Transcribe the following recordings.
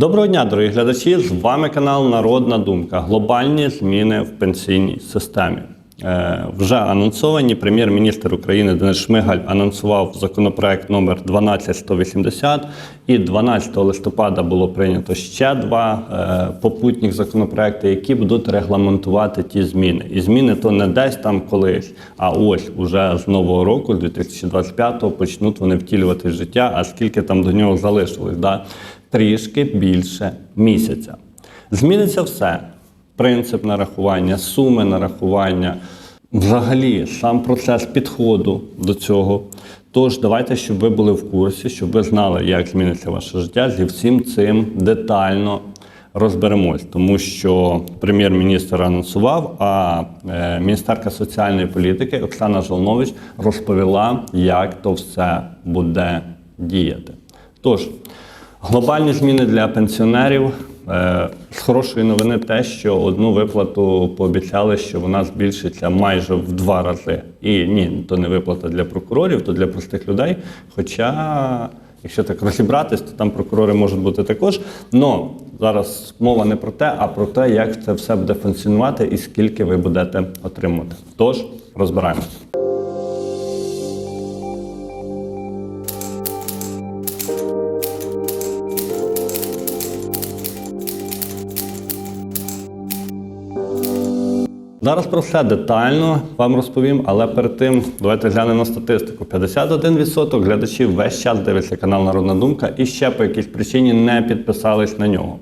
Доброго дня, дорогі глядачі! З вами канал Народна Думка. Глобальні зміни в пенсійній системі. Е, вже анонсовані. Прем'єр-міністр України Денис Шмигаль анонсував законопроект номер 12180 і 12 листопада було прийнято ще два е, попутних законопроекти, які будуть регламентувати ті зміни. І зміни то не десь там колись, а ось уже з нового року, з 2025-го, почнуть вони втілювати життя, а скільки там до нього залишилось. Да? трішки більше місяця. Зміниться все: принцип нарахування, суми нарахування, взагалі сам процес підходу до цього. Тож давайте, щоб ви були в курсі, щоб ви знали, як зміниться ваше життя, зі всім цим детально розберемось, тому що прем'єр-міністр анонсував, а е, міністерка соціальної політики Оксана Жолнович розповіла, як то все буде діяти. Тож. Глобальні зміни для пенсіонерів. Е, З хорошої новини те, що одну виплату пообіцяли, що вона збільшиться майже в два рази. І ні, то не виплата для прокурорів, то для простих людей. Хоча, якщо так розібратись, то там прокурори можуть бути також. Но зараз мова не про те, а про те, як це все буде функціонувати і скільки ви будете отримувати. Тож розбираємося. Зараз про все детально вам розповім, але перед тим давайте глянемо на статистику. 51% глядачів весь час дивиться канал Народна Думка і ще по якійсь причині не підписались на нього.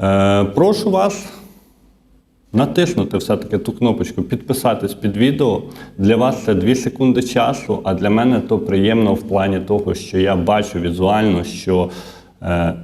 Е, прошу вас натиснути все-таки ту кнопочку підписатись під відео. Для вас це 2 секунди часу, а для мене то приємно в плані того, що я бачу візуально, що. Е,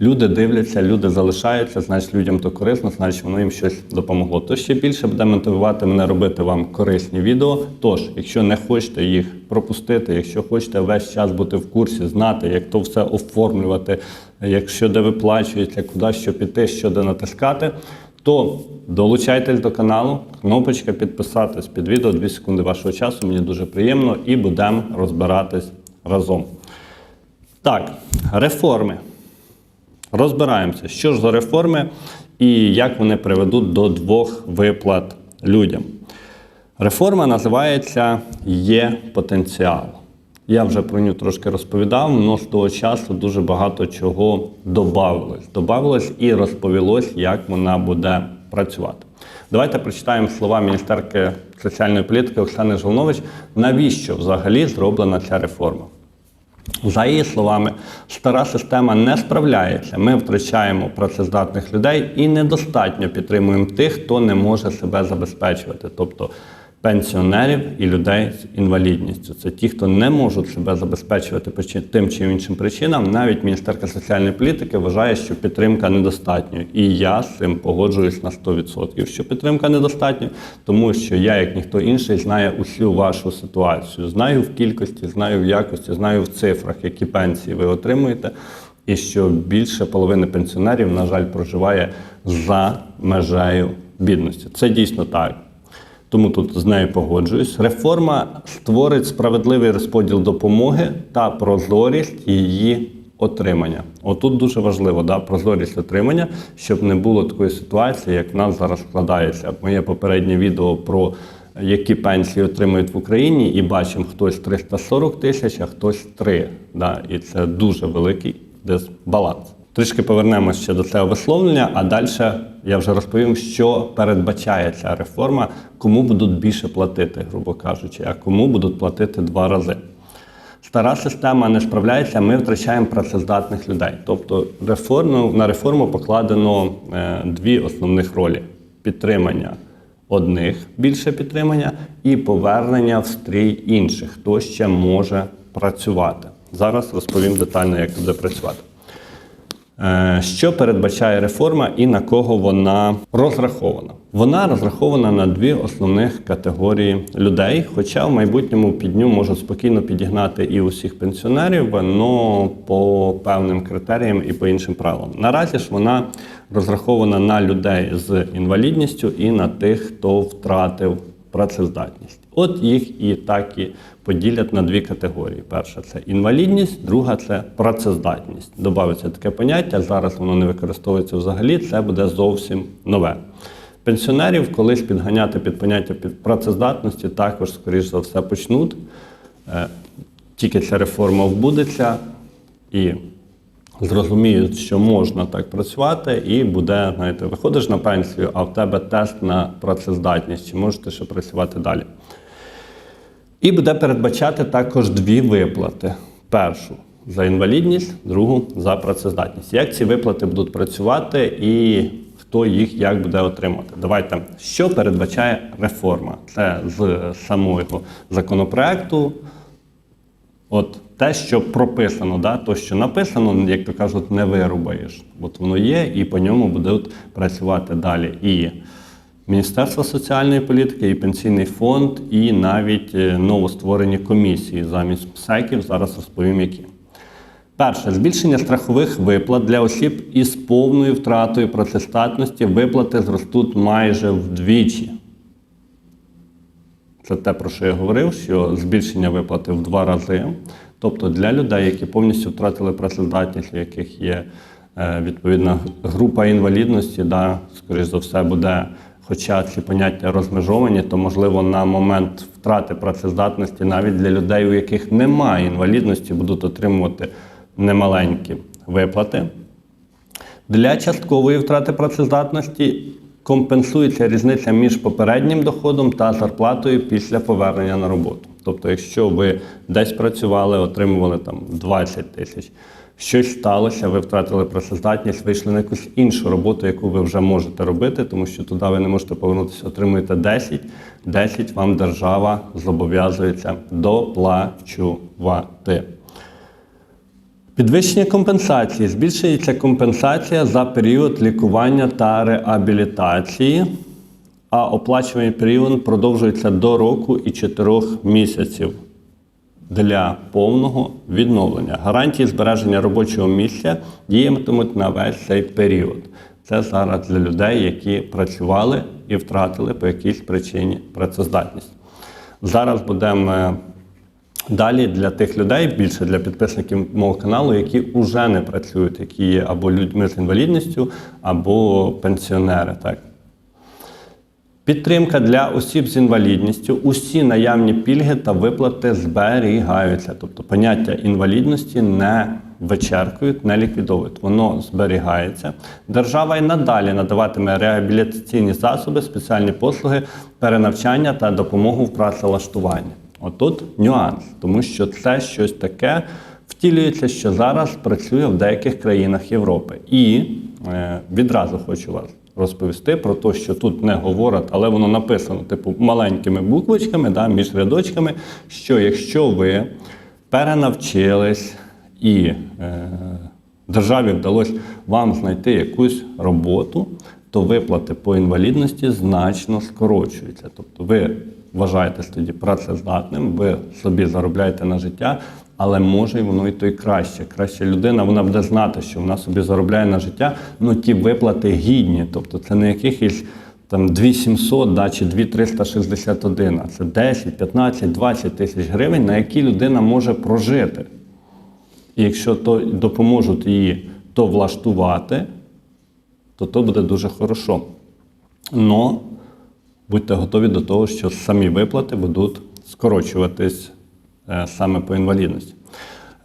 Люди дивляться, люди залишаються, значить людям то корисно, значить воно їм щось допомогло. То ще більше буде мотивувати мене робити вам корисні відео. Тож, якщо не хочете їх пропустити, якщо хочете весь час бути в курсі, знати, як то все оформлювати, якщо де виплачується, куди що піти, що де натискати, то долучайтесь до каналу, кнопочка підписатись під відео, 2 секунди вашого часу, мені дуже приємно, і будемо розбиратись разом. Так, реформи. Розбираємося, що ж за реформи і як вони приведуть до двох виплат людям. Реформа називається Є потенціал. Я вже про нього трошки розповідав, але з того часу дуже багато чого додавалось. Додавалось і розповілось, як вона буде працювати. Давайте прочитаємо слова міністерки соціальної політики Оксани Жолнович, навіщо взагалі зроблена ця реформа. За її словами, стара система не справляється. Ми втрачаємо працездатних людей і недостатньо підтримуємо тих, хто не може себе забезпечувати, тобто пенсіонерів і людей з інвалідністю. Це ті, хто не можуть себе забезпечувати тим чи іншим причинам. Навіть Міністерка соціальної політики вважає, що підтримка недостатньо. І я з цим погоджуюсь на 100%, що підтримка недостатньо, тому що я, як ніхто інший, знаю усю вашу ситуацію. Знаю в кількості, знаю в якості, знаю в цифрах, які пенсії ви отримуєте. І що більше половини пенсіонерів, на жаль, проживає за межею бідності. Це дійсно так. Тому тут з нею погоджуюсь. Реформа створить справедливий розподіл допомоги та прозорість її отримання. Отут дуже важливо, да, прозорість отримання, щоб не було такої ситуації, як в нас зараз складається. Моє попереднє відео про які пенсії отримують в Україні, і бачимо, хтось 340 тисяч, а хтось 3. Да, і це дуже великий дисбаланс. Трішки повернемося ще до цього висловлення, а далі я вже розповім, що передбачає ця реформа, кому будуть більше платити, грубо кажучи, а кому будуть платити два рази. Стара система не справляється, ми втрачаємо працездатних людей. Тобто реформу, на реформу покладено е, дві основних ролі: підтримання одних більше підтримання і повернення в стрій інших, хто ще може працювати. Зараз розповім детально, як це буде працювати. Е, Що передбачає реформа і на кого вона розрахована? Вона розрахована на дві основних категорії людей, хоча в майбутньому під ню можуть спокійно підігнати і усіх пенсіонерів, але по певним критеріям і по іншим правилам. Наразі ж вона розрахована на людей з інвалідністю і на тих, хто втратив працездатність. От їх і так і поділять на дві категорії. Перша це інвалідність, друга це працездатність. Добавиться таке поняття, зараз воно не використовується взагалі, це буде зовсім нове. Пенсіонерів колись підганяти під поняття під працездатності також, скоріш за все, почнуть. Е, Тільки ця реформа вбудеться і зрозуміють, що можна так працювати, і буде, знаєте, виходиш на пенсію, а в тебе тест на працездатність, чи можете ще працювати далі. І буде передбачати також дві виплати: першу за інвалідність, другу за працездатність. Як ці виплати будуть працювати і хто їх як буде отримати? Давайте, що передбачає реформа? Це з самого законопроекту. От те, що прописано, да, то, що написано, як то кажуть, не вирубаєш. От воно є, і по ньому будуть працювати далі. І Міністерство соціальної політики, і пенсійний фонд, і навіть е, новостворені комісії замість ПСЕКів. Зараз розповім, які. Перше, збільшення страхових виплат для осіб із повною втратою працездатності виплати зростуть майже вдвічі. Це те, про що я говорив, що збільшення виплати в два рази. Тобто для людей, які повністю втратили працездатність, у яких є е, відповідна група інвалідності, да, скоріш за все, буде, хоча ці поняття розмежовані, то можливо на момент втрати працездатності навіть для людей, у яких немає інвалідності, будуть отримувати немаленькі виплати. Для часткової втрати працездатності компенсується різниця між попереднім доходом та зарплатою після повернення на роботу. Тобто, якщо ви десь працювали, отримували там 20 тисяч, щось сталося, ви втратили працездатність, вийшли на якусь іншу роботу, яку ви вже можете робити, тому що туди ви не можете повернутися, отримуєте 10, 10 вам держава зобов'язується доплачувати. Підвищення компенсації. Збільшується компенсація за період лікування та реабілітації, а оплачуваний період продовжується до року і 4 місяців для повного відновлення. Гарантії збереження робочого місця діятимуть на весь цей період. Це зараз для людей, які працювали і втратили по якійсь причині працездатність. Зараз будемо. Далі для тих людей, більше для підписників мого каналу, які вже не працюють, які є або людьми з інвалідністю, або пенсіонери. Так. Підтримка для осіб з інвалідністю. Усі наявні пільги та виплати зберігаються. Тобто поняття інвалідності не вичеркують, не ліквідовують. Воно зберігається. Держава й надалі надаватиме реабілітаційні засоби, спеціальні послуги, перенавчання та допомогу в працевлаштуванні. Отут нюанс, тому що це щось таке втілюється, що зараз працює в деяких країнах Європи. І е, відразу хочу вас розповісти про те, що тут не говорять, але воно написано, типу, маленькими буквочками, да, між рядочками, що якщо ви перенавчились і е, державі вдалося вам знайти якусь роботу, то виплати по інвалідності значно скорочуються. Тобто ви вважаєтесь тоді працездатним, ви собі заробляєте на життя, але може воно і то й краще. Краща людина вона буде знати, що вона собі заробляє на життя, ну ті виплати гідні. Тобто це не якихось там 2700 да, чи 2361, а це 10, 15, 20 тисяч гривень, на які людина може прожити. І якщо то допоможуть її то влаштувати, то то буде дуже хорошо. Но будьте готові до того, що самі виплати будуть скорочуватись саме по інвалідності.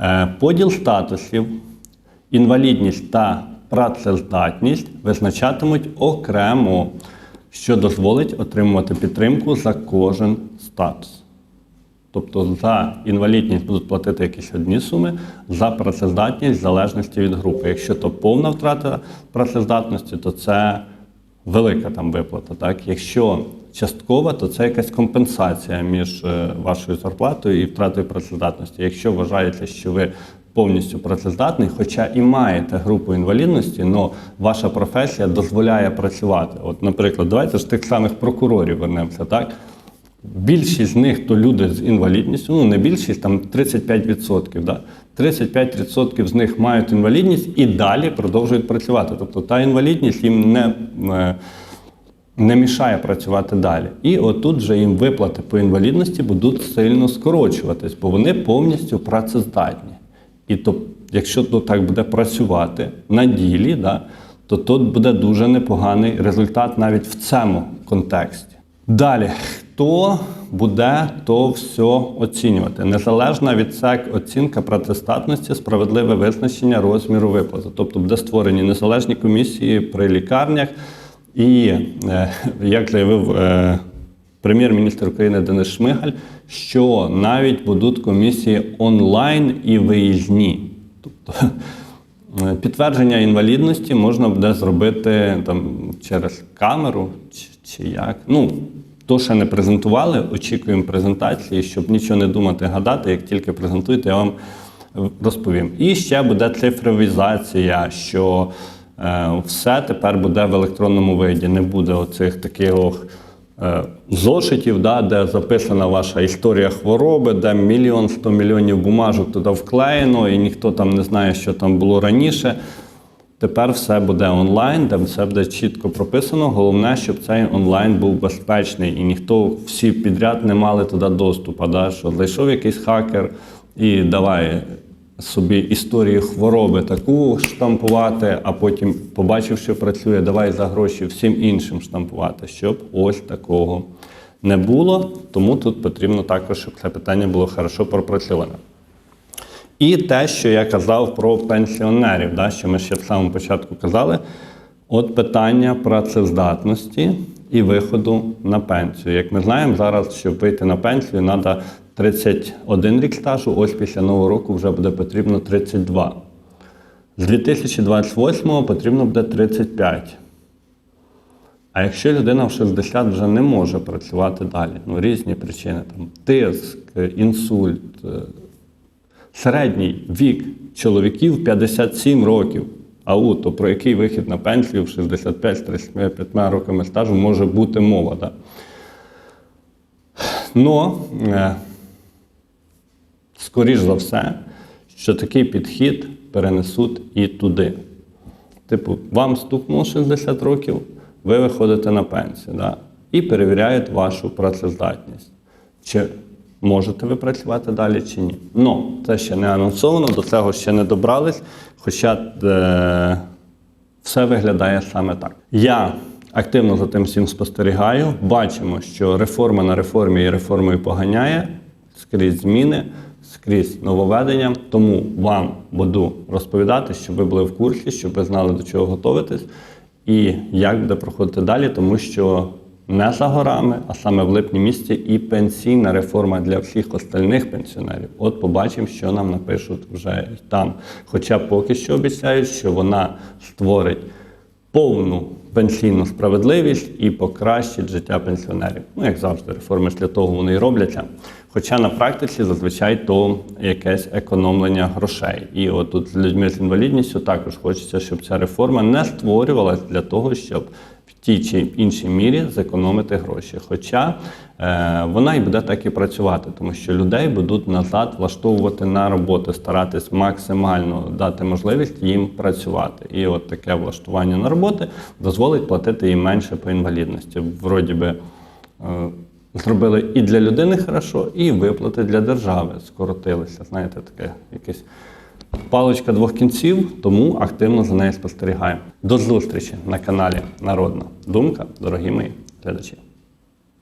Е, поділ статусів, інвалідність та працездатність визначатимуть окремо, що дозволить отримувати підтримку за кожен статус. Тобто за інвалідність будуть платити якісь одні суми, за працездатність в залежності від групи. Якщо то повна втрата працездатності, то це велика там виплата. Так? Якщо часткова, то це якась компенсація між е, вашою зарплатою і втратою працездатності. Якщо вважається, що ви повністю працездатний, хоча і маєте групу інвалідності, але ваша професія дозволяє працювати. От, наприклад, давайте ж тих самих прокурорів вернемося, так? Більшість з них то люди з інвалідністю, ну не більшість, там 35%. Да? 35% з них мають інвалідність і далі продовжують працювати. Тобто та інвалідність їм не, е, не мішає працювати далі. І отут вже їм виплати по інвалідності будуть сильно скорочуватись, бо вони повністю працездатні. І то, якщо то так буде працювати на ділі, да, то тут буде дуже непоганий результат навіть в цьому контексті. Далі, хто буде то все оцінювати? Незалежна від ЦЕК оцінка працездатності, справедливе визначення розміру виплати. Тобто буде створені незалежні комісії при лікарнях. І е, як заявив е, прем'єр-міністр України Денис Шмигаль, що навіть будуть комісії онлайн і виїзні. Тобто е, підтвердження інвалідності можна буде зробити там, через камеру чи, чи як. Ну, то ще не презентували, очікуємо презентації, щоб нічого не думати, гадати, як тільки презентуєте, я вам розповім. І ще буде цифровізація, що все тепер буде в електронному виді. Не буде оцих таких е, зошитів, да, де записана ваша історія хвороби, де мільйон сто мільйонів бумажок туди вклеєно, і ніхто там не знає, що там було раніше. Тепер все буде онлайн, де все буде чітко прописано. Головне, щоб цей онлайн був безпечний і ніхто всі підряд не мали туди доступу. Да? Що зайшов якийсь хакер і давай собі історію хвороби таку штампувати, а потім побачив, що працює, давай за гроші всім іншим штампувати, щоб ось такого не було. Тому тут потрібно також, щоб це питання було хорошо пропрацьоване. І те, що я казав про пенсіонерів, да, що ми ще в самому початку казали, от питання працездатності і виходу на пенсію. Як ми знаємо, зараз, щоб вийти на пенсію, треба 31 рік стажу, ось після нового року вже буде потрібно 32. З 2028 потрібно буде 35. А якщо людина в 60 вже не може працювати далі, ну різні причини, там тиск, інсульт, е, середній вік чоловіків 57 років. АУ, то про який вихід на пенсію в 65-35 роками стажу може бути мова. Да? Но, е, скоріш за все, що такий підхід перенесуть і туди. Типу, вам стукнуло 60 років, ви виходите на пенсію да? і перевіряють вашу працездатність. Чи можете ви працювати далі чи ні? Ну, це ще не анонсовано, до цього ще не добрались, хоча е, все виглядає саме так. Я активно за тим всім спостерігаю. Бачимо, що реформа на реформі і реформою поганяє скрізь зміни, скрізь нововведення. Тому вам буду розповідати, щоб ви були в курсі, щоб ви знали, до чого готуватись і як буде проходити далі, тому що не за горами, а саме в липні місяці і пенсійна реформа для всіх остальних пенсіонерів. От побачимо, що нам напишуть вже там. Хоча поки що обіцяють, що вона створить повну пенсійну справедливість і покращить життя пенсіонерів. Ну, як завжди, реформи для того вони і робляться. Хоча на практиці зазвичай то якесь економлення грошей. І от тут з людьми з інвалідністю також хочеться, щоб ця реформа не створювалась для того, щоб тій чи іншій мірі зекономити гроші. Хоча е, вона і буде так і працювати, тому що людей будуть назад влаштовувати на роботи, старатись максимально дати можливість їм працювати. І от таке влаштування на роботи дозволить платити їм менше по інвалідності. Вроді би. Е, Зробили і для людини хорошо, і виплати для держави скоротилися. Знаєте, таке якесь паличка двох кінців, тому активно за нею спостерігаємо. До зустрічі на каналі Народна Думка, дорогі мої глядачі.